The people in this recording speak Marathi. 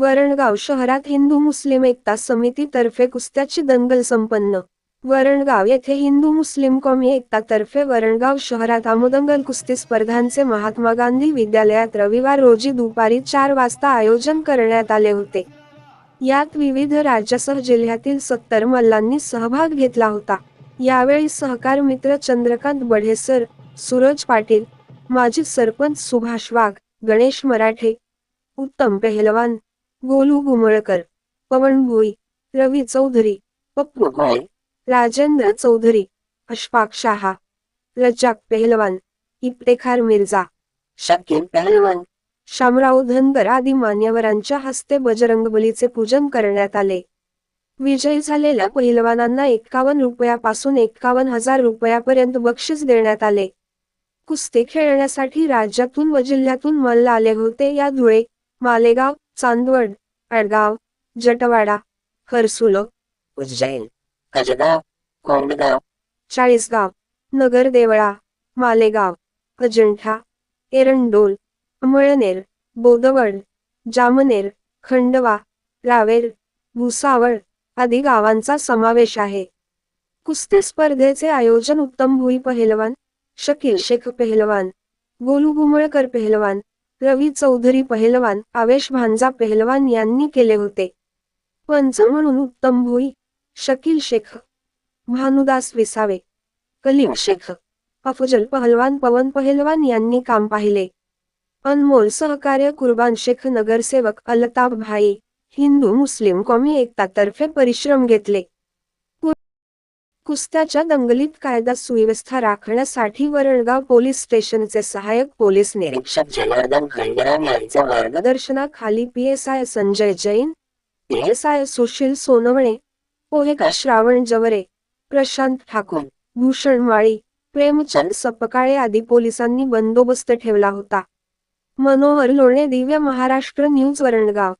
वरणगाव शहरात हिंदू मुस्लिम एकता समितीतर्फे कुस्त्याची दंगल संपन्न. वरणगाव येथे हिंदू मुस्लिम कौमी एकता तर्फे वरणगाव शहरात आमोदंगल कुस्ती स्पर्धांचे महात्मा गांधी विद्यालयात रविवार रोजी दुपारी चार वाजता आयोजन करण्यात आले होते. यात विविध राज्यासह जिल्ह्यातील सत्तर मल्लांनी सहभाग घेतला होता. यावेळी सहकार मित्र चंद्रकांत बढेसर सूरज पाटील माजी सरपंच सुभाष वाघ गणेश मराठे उत्तम पेहलवान गोलू गुमळकर पवन भोई रवी चौधरी पप्पू भोई राजेंद्र चौधरी अशफाक शाहा रज्जाक पेहलवान इफ्तेखार मिर्झा शकील पहलवान. शामराव धनगर आदी मान्यवरांच्या हस्ते बजरंगबलीचे पूजन करण्यात आले. विजयी झालेल्या पहिलवानांना एक्कावन्न रुपयापासून एक्कावन्न हजार रुपयापर्यंत बक्षीस देण्यात आले. कुस्ती खेळण्यासाठी राज्यातून व जिल्ह्यातून मल्ल आले होते या धुळे मालेगाव चांदवड अडगाव जटवाडा हरसुल उज्जैन कसगाव कोंडगाव चाळीसगाव नगर देवळा मालेगाव अजंठा एरंडोल अमळनेर बोदवड जामनेर खंडवा रावेर भुसावळ आदी गावांचा समावेश आहे. कुस्ती स्पर्धेचे आयोजन उत्तम भुई पहलवान शकील शेख पहलवान गोलू गुमळकर पहलवान रवी चौधरी पहलवान आवेश भांजा पहलवान यांनी केले होते. पंच म्हणून उत्तम भोई शकील शेख भानुदास विसावे कलीम शेख अफजल पहलवान पवन पहलवान यांनी काम पाहिले. अनमोल सहकार्य कुर्बान शेख नगरसेवक अल्ताफ भाई हिंदू मुस्लिम कॉमी एकतातर्फे परिश्रम घेतले. कुस्त्याच्या दंगलीत कायदा सुव्यवस्था राखण्यासाठी वरणगाव पोलीस स्टेशनचे सहाय्यक पोलीस निरीक्षक जनार्दन खंडराम यांच्या मार्गदर्शनाखाली P S I Sanjay Jain P S I Sushil Sonawane पोहेका Shravan Jaware Prashant Thakur Bhushan Mali Premchand Sapkale आदी पोलिसांनी बंदोबस्त ठेवला होता. मनोहर लोणे दिव्य महाराष्ट्र न्यूज वरणगाव